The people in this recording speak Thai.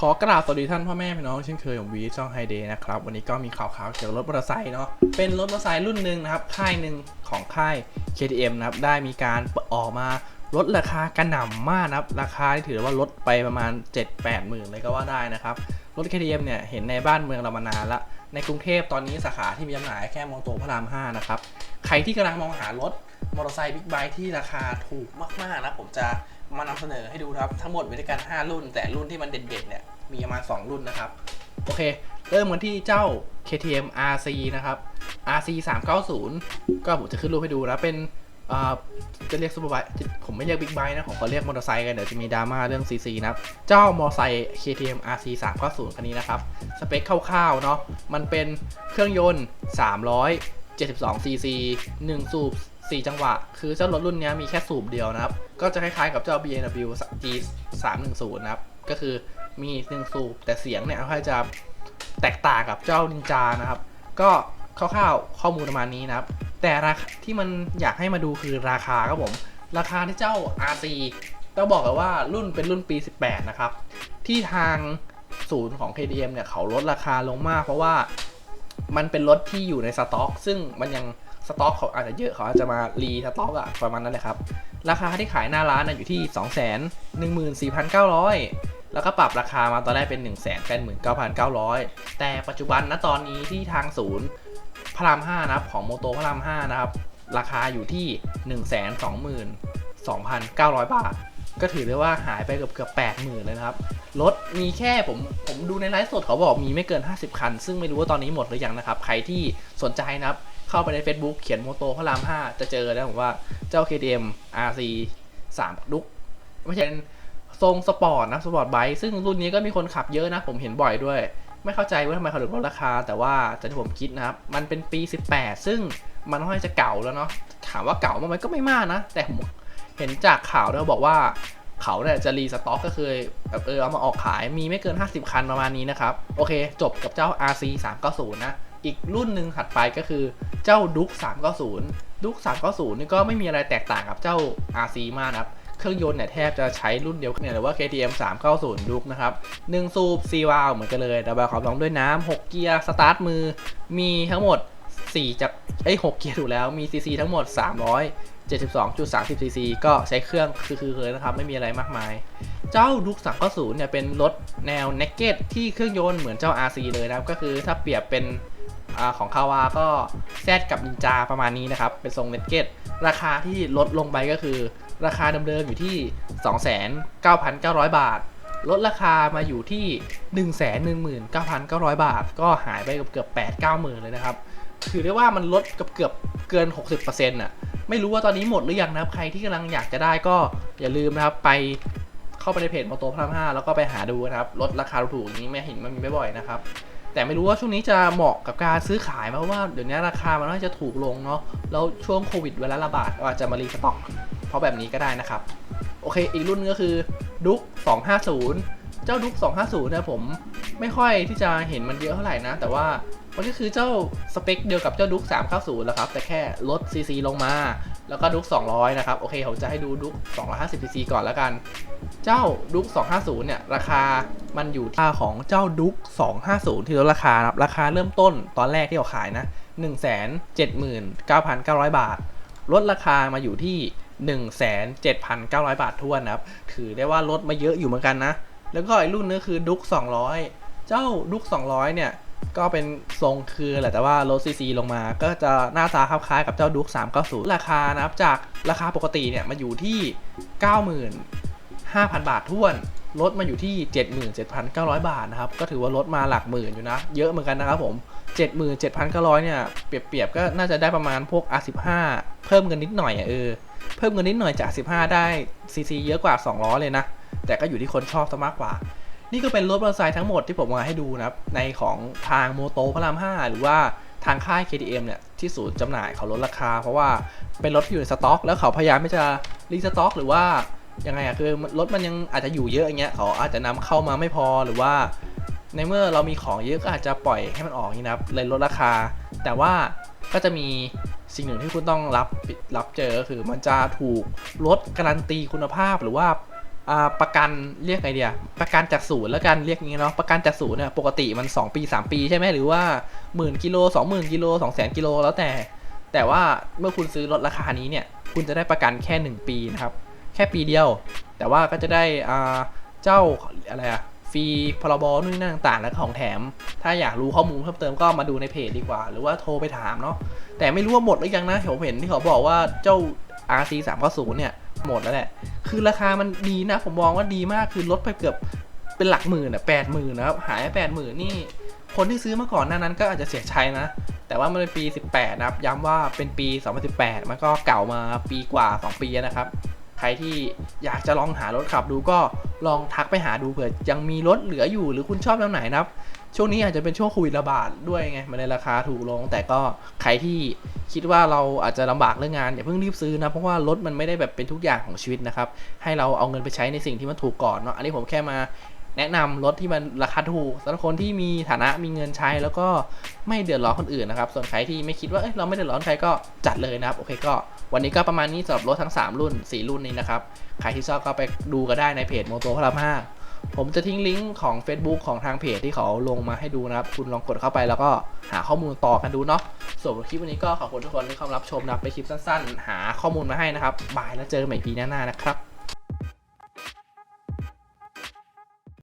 ขอกราบสวัสดีท่านพ่อแม่พี่น้องเช่นเคยผมวีช่องไฮเดย์นะครับ วันนี้ก็มีข่าวๆเกี่ยวกับรถมอเตอร์ไซค์เนาะเป็นรถมอเตอร์ไซค์รุ่นหนึ่งนะครับ ค่ายหนึ่งของค่าย KTM นะครับ ได้มีการออกมาลดราคากระหน่ำมากนะครับ ราคาที่ถือว่าลดไปประมาณ 7-8หมื่นเลยก็ว่าได้นะครับ รถ KTM เนี่ยเห็นในบ้านเมืองเรามานานละในกรุงเทพตอนนี้สาขาที่มีจำหน่ายแค่มอโตพระราม 5 นะครับ ใครที่กำลังมองหารถมอเตอร์ไซค์บิ๊กไบค์ที่ราคาถูกมากๆนะผมจะ มานำเสนอให้ดูครับ ทั้งหมดมีด้วยกัน 5 รุ่น แต่รุ่นที่มันเด่นๆเนี่ยมีประมาณ 2 รุ่นนะครับ โอเค เริ่มกันที่เจ้า KTM RC นะครับ RC 390 ก็ผมจะขึ้นรูปให้ดูนะเป็นจะเรียกซูเปอร์ไบค์ผมไม่เรียกบิ๊กไบค์นะ ผมก็เรียกมอเตอร์ไซค์กัน เดี๋ยวจะมีดราม่าเรื่อง CC นะครับ เจ้ามอเตอร์ไซค์ KTM RC 390คันนี้นะครับ สเปคคร่าวๆเนาะมันเป็นเครื่องยนต์ 372 cc 1 สูบ 4 จังหวะ คือเจ้ารถรุ่นนี้มีแค่สูบเดียวนะครับ ก็จะคล้ายๆกับเจ้า BMW G 310นะครับ ก็คือมีหนึ่งสูบแต่เสียงเนี่ยค่อยจะแตกต่างกับเจ้านินจานะครับ ก็คร่าวๆข้อมูลประมาณนี้นะครับ แต่ราคาที่มันอยากให้มาดูคือราคาครับผม ราคาที่เจ้า RC ต้องบอกเลยว่ารุ่นเป็นรุ่นปี 18 นะครับ ที่ทางศูนย์ของ KTM เนี่ยเขาลดราคาลงมาก เพราะว่ามันเป็นรถที่อยู่ในสต็อก ซึ่งมันยัง สต็อกเขาอาจจะเยอะเขาอาจจะมารีสต็อกอะประมาณนั้นแหละครับ ราคาที่ขายหน้าร้านนะอยู่ที่ 2 1 4 9 0 0 แล้วก็ปรับราคามาตอนแรกเป็น 1 8 9 9 0 0 แต่ปัจจุบันณตอนนี้ที่ทางศูนย์พระราม5นะครับของโมโตพระราม5นะครับราคาอยู่ที่ 1 2 2 9 0 0 บาท ก็ถือได้ว่าหายไปเกือบเกือบแปดหมื่นเลยนะครับ รถมีแค่ผมผมดูในไลฟ์สดเขาบอกมีไม่เกิน 50 คัน ซึ่งไม่รู้ว่าตอนนี้หมดหรือยังนะครับ ใครที่สนใจนะครับ เข้าไปใน Facebook เขียนโมโตพระราม 5 จะเจอนะผมว่าเจ้า KTM RC 3 ดุกไม่ใช่เป็นทรงสปอร์ตนะสปอร์ตไบค์ซึ่งรุ่นนี้ก็มีคนขับเยอะนะ ผมเห็นบ่อยด้วย ไม่เข้าใจว่าทำไมเขาถึงลดราคา แต่ว่าจากที่ผมคิดนะครับ มันเป็นปี 18 ซึ่งมันค่อนข้างจะเก่าแล้วเนาะถามว่าเก่ามั้ยมันก็ไม่มากนะ แต่ผมเห็นจากข่าวเขาบอกว่าเขาเนี่ยจะรีสต็อกก็คือแบบเออเอามาออกขายมีไม่เกิน 50 คันประมาณนี้นะครับ โอเค จบกับเจ้า RC 390นะ อีกรุ่นหนึ่งถัดไปก็คือเจ้าดุ๊ก390ดุ๊ก390 นี่ก็ไม่มีอะไรแตกต่างกับเจ้า RC มากครับ เครื่องยนต์เนี่ยแทบจะใช้รุ่นเดียวกันเนี่ยหรือว่า KTM 390 ดุ๊กนะครับ 1 สูบ4วาล์วเหมือนกันเลยระบายความร้อนด้วยน้ำ6เกียร์สตาร์ทมือ มีทั้งหมด 4จากเอ้6เกียร์ถูกแล้วมี CC ทั้งหมด372.30 cc ก็ใช้เครื่องคือๆเลยนะครับ ไม่มีอะไรมากมาย เจ้าดุก390เนี่ยเป็นรถแนว naked ที่เครื่องยนต์เหมือนเจ้า RC เลยนะครับ ก็คือถ้าเปรียบเป็น อของคาวาก็แซดกับนินจาประมาณนี้นะครับ เป็นทรง naked ราคาที่ลดลงไปก็คือ ราคาเดิมๆอยู่ที่ 29,900 บาท ลดราคามาอยู่ที่ 119,900 บาท ก็หายไปเกือบๆ8-9หมื่นเลยนะครับถือได้ว่ามันลดเกือบเกือบเกิน 60%อะไม่รู้ว่าตอนนี้หมดหรือยังนะครับ ใครที่กำลังอยากจะได้ก็อย่าลืมนะครับไปเข้าไปในเพจมอโตพระราม5แล้วก็ไปหาดูนะครับลดราคาถูกอย่างนี้ไม่เห็นมันมีบ่อยๆนะครับ แต่ไม่รู้ว่าช่วงนี้จะเหมาะกับการซื้อขายไหมเพราะว่าเดี๋ยวนี้ราคามันน่าจะถูกลงเนาะแล้วช่วงโควิดเวลาระบาดก็อาจจะมารีสต็อกเพราะแบบนี้ก็ได้นะครับ โอเคอีกรุ่นก็คือดุ๊ก250 เจ้าดุ๊ก250เนี่ยผมไม่ค่อยที่จะเห็นมันเยอะเท่าไหร่นะ แต่ว่ามันก็คือเจ้าสเปคเดียวกับเจ้าดุ๊ก390แล้วครับแต่แค่ลด CC ลงมา แล้วก็ดุ๊ก200 นะครับ โอเค ผมจะให้ดูดุ๊ก250 cc ก่อนแล้วกัน เจ้าดุ๊ก250 เนี่ย ราคามันอยู่ที่ของเจ้าดุ๊ก250 ที่ลดราคาครับราคาเริ่มต้นตอนแรกที่เขาขายนะ 179,900 บาท ลดราคามาอยู่ที่ 1,7,900 บาททวนนะครับ ถือได้ว่าลดมาเยอะอยู่เหมือนกันนะ แล้วก็อีกรุ่นนึงคือดุ๊ก200 เจ้าดุ๊ก200 เนี่ย ก็เป็นทรงคือแหละแต่ว่าลดซีซีลงมา ก็จะหน้าตาคล้ายๆกับเจ้าดุ๊ก390 ราคานะครับจากราคาปกติเนี่ยมาอยู่ที่ 95,000 บาทท้วน ลดมาอยู่ที่ 77,900 บาทนะครับ ก็ถือว่าลดมาหลักหมื่นอยู่นะ เยอะเหมือนกันนะครับผม 77,900 เนี่ย เปรียบๆ ก็น่าจะได้ประมาณพวก R15 เพิ่มเงินนิดหน่อยอะเออ เพิ่มเงินนิดหน่อยจาก 15 ได้ CC เยอะกว่า 200 เลยนะ แต่ก็อยู่ที่คนชอบซะมากกว่า นี่ก็เป็นรถมอเตอร์ไซค์ทั้งหมดที่ผมมาให้ดูนะครับ ในของทางโมโตพระราม 5 หรือว่าทางค่าย KTM เนี่ยที่ศูนย์จำหน่ายเขาลดราคา เพราะว่าเป็นรถที่อยู่ในสต็อก แล้วเขาพยายามที่จะรีสต็อก หรือว่ายังไงอะคือรถมันยังอาจจะอยู่เยอะอย่างเงี้ยเขาอาจจะนำเข้ามาไม่พอหรือว่า ในเมื่อเรามีของเยอะก็อาจจะปล่อยให้มันออกนี้นะครับเลยลดราคา แต่ว่าก็จะมีสิ่งหนึ่งที่คุณต้องรับรับเจอก็คือมันจะถูกลดการันตีคุณภาพหรือว่า ประกันเรียกไงเดีย ประกันจากศูนย์แล้วกันเรียกงี้เนาะประกันจากศูนย์เนี่ยปกติมัน 2 ปี 3 ปีใช่ไหมหรือว่าหมื่นกิโล20,000กิโล200,000กิโลแล้วแต่ แต่ว่าเมื่อคุณซื้อรถราคานี้เนี่ยคุณจะได้ประกันแค่ 1 ปีนะครับ แค่ปีเดียว แต่ว่าก็จะได้เจ้าอะไรอะฟรีพรบนู่นนั่นต่างๆ และของแถม ถ้าอยากรู้ข้อมูลเพิ่มเติมก็มาดูในเพจดีกว่า หรือว่าโทรไปถามเนาะแต่ไม่รู้ว่าหมดหรือยังนะผมเห็นที่เขาบอกว่าเจ้า RC 3 9 0เนี่ย หมดแล้วแหละคือราคามันดีนะ ผมมองว่าดีมากคือลดไปเกือบเป็นหลักหมื่นอะแปดหมื่นนะครับหายแปดหมื่นนี่ คนที่ซื้อมาก่อนหน้านั้นก็อาจจะเสียใจนะ แต่ว่ามันเป็นปี 18 นะครับ ย้ำว่าเป็นปี 2018 มันก็เก่ามาปีกว่า 2 ปีนะครับ ใครที่อยากจะลองหารถขับดูก็ ลองทักไปหาดูเผื่อยังมีรถเหลืออยู่หรือคุณชอบแนวไหนนะครับ ช่วงนี้อาจจะเป็นช่วงโควิดระบาดด้วยไงมันเลยราคาถูกลง แต่ก็ใครที่คิดว่าเราอาจจะลำบากเรื่องงานอย่าเพิ่งรีบซื้อนะเพราะว่ารถมันไม่ได้แบบเป็นทุกอย่างของชีวิตนะครับให้เราเอาเงินไปใช้ในสิ่งที่มันถูกก่อนเนาะอันนี้ผมแค่มา แนะนำรถที่มันราคาถูกสำหรับคนที่มีฐานะมีเงินใช้แล้วก็ไม่เดือดร้อนคนอื่นนะครับ ส่วนใครที่ไม่คิดว่าเเราไม่เดือดร้อนใครก็จัดเลยนะครับโอเคก็วันนี้ก็ประมาณนี้สำหรับรถทั้ง 3 รุ่น 4 รุ่นนี้นะครับใครที่ชอบก็ไปดูก็ได้ในเพจโมโตพรามห้าผมจะทิ้งลิงก์ของ Facebook ของทางเพจที่เขาลงมาให้ดูนะครับ คุณลองกดเข้าไปแล้วก็หาข้อมูลต่อกันดูเนาะส่วนคลิปวันนี้ก็ขอบคุณทุกคนที่เข้ารับชมนะไปนคลิปสั้นๆ หาข้อมูลมาให้นะครับบายแล้วเจอกันใหม่ปีหน้าๆนะครับ